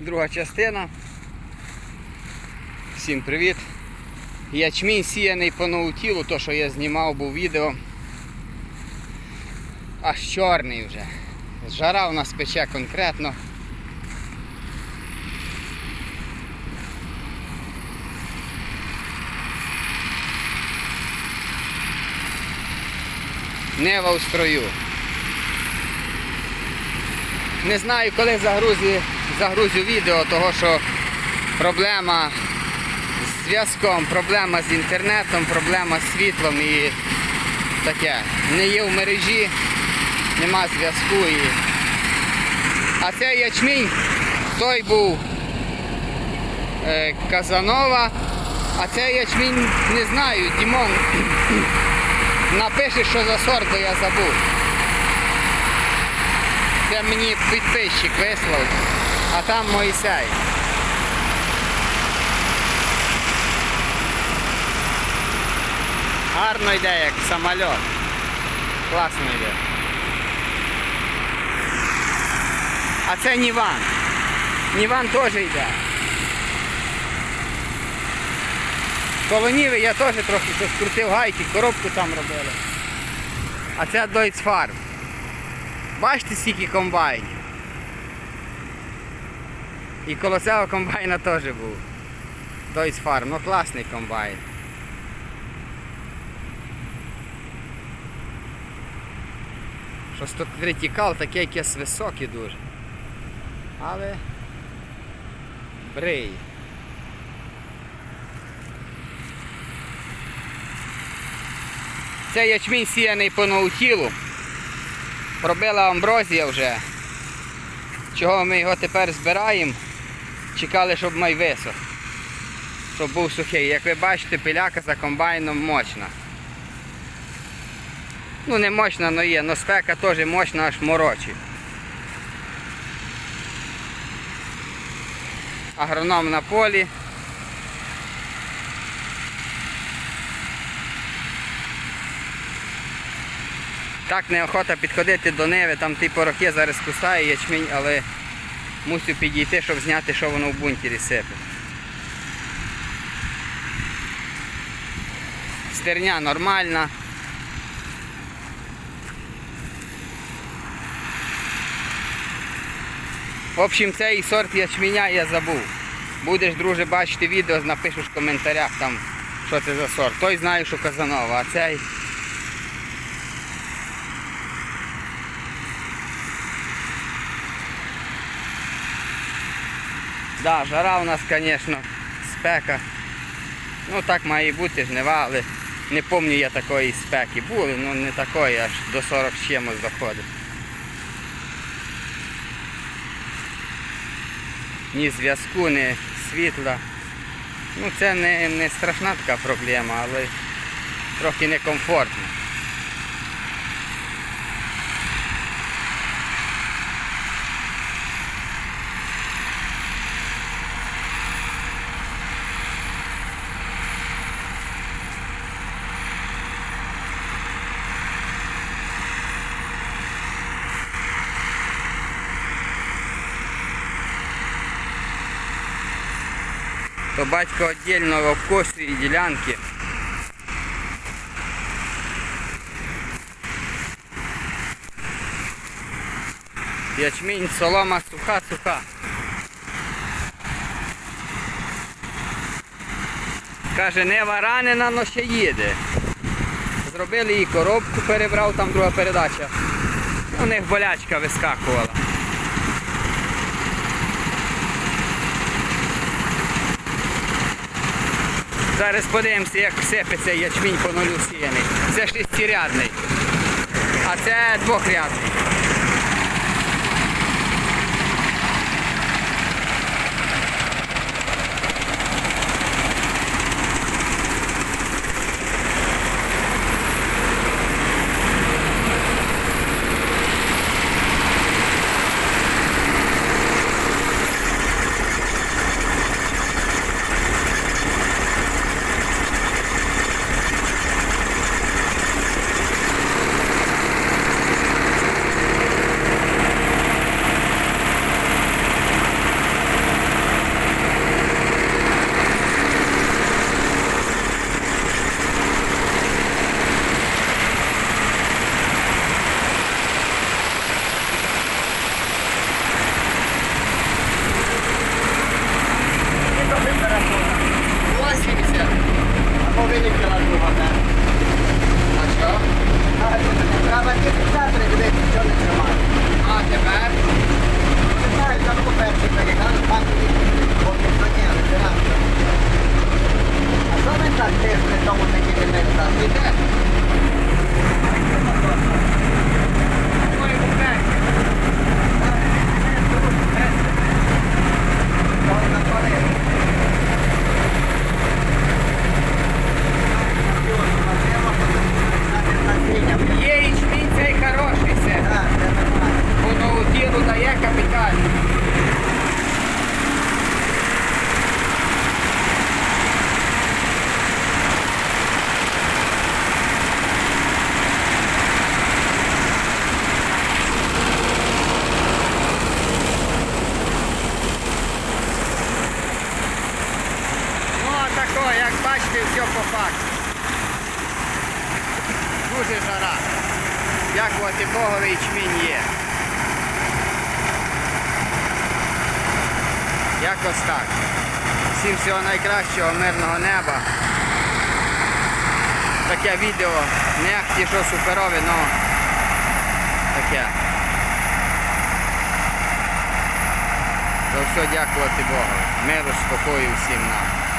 друга частина. Всім привіт. Ячмінь сіяний по ноутілу, то що я знімав був відео. Аж чорний вже. Жара у нас пече конкретно. Нева у строю. Не знаю, коли загрузю, загрузю відео, того що проблема з зв'язком, проблема з інтернетом, проблема з світлом і таке. Не є в мережі, нема зв'язку. І... А цей ячмінь, той був е, Казанова, а цей ячмінь не знаю, Дімон напише, що за сорт, бо я забув. Це мені підписчик вислав, а там Моїсей. Гарно йде, як самоліт. Класно йде. А це Ніван. Ніван теж йде. Колоніви я теж трохи щось крутив гайки, коробку там робили. А це Deutz Farm. Бачите, скільки комбайнів. І коло цього комбайна теж був. Deutz Farm, ну класний комбайн. Щось тут критикал, таке якесь високе дуже. Але брий. Це ячмінь сіяний по ноутілу. Пробила амброзія вже. Чого ми його тепер збираємо? Чекали, щоб май висох. Щоб був сухий. Як ви бачите, пиляка за комбайном мощна. Ну не мощна, але є, але спека теж мощна, аж морочі. Агроном на полі. Так неохота підходити до неви, там ті порохи зараз кусає ячмінь, але мусю підійти, щоб зняти, що воно в бунтері сипе. Стерня нормальна. В общем, цей сорт ячменя я забув. Будеш, друже, бачити відео, напишеш в коментарях там, що це за сорт. Той знає, що Казанова, а цей. Да, жара у нас, звісно, спека. Ну так має бути, жнива, але не пам'ятаю я такої спеки. Були, ну не такої, аж до 40 з чимось доходить. Ні зв'язку, ні світла. Ну це не, не страшна така проблема, але трохи некомфортно. То батько віддільно обкосує ділянки. Ячмінь, солома суха-суха. Каже, не варанена, але ще їде. Зробили їй коробку, перебрав, там друга передача. У них болячка вискакувала. Зараз подивимося, як сипеться ячмінь по нулю сіяний. Це шестирядний, а це двохрядний. Факт. Дуже жара. Дякувати Богові ячмінь є. Якось так. Всім всього найкращого, мирного неба. Таке відео. Не ахті що суперове, але таке. За все дякувати Богу. Миру, спокою всім нам.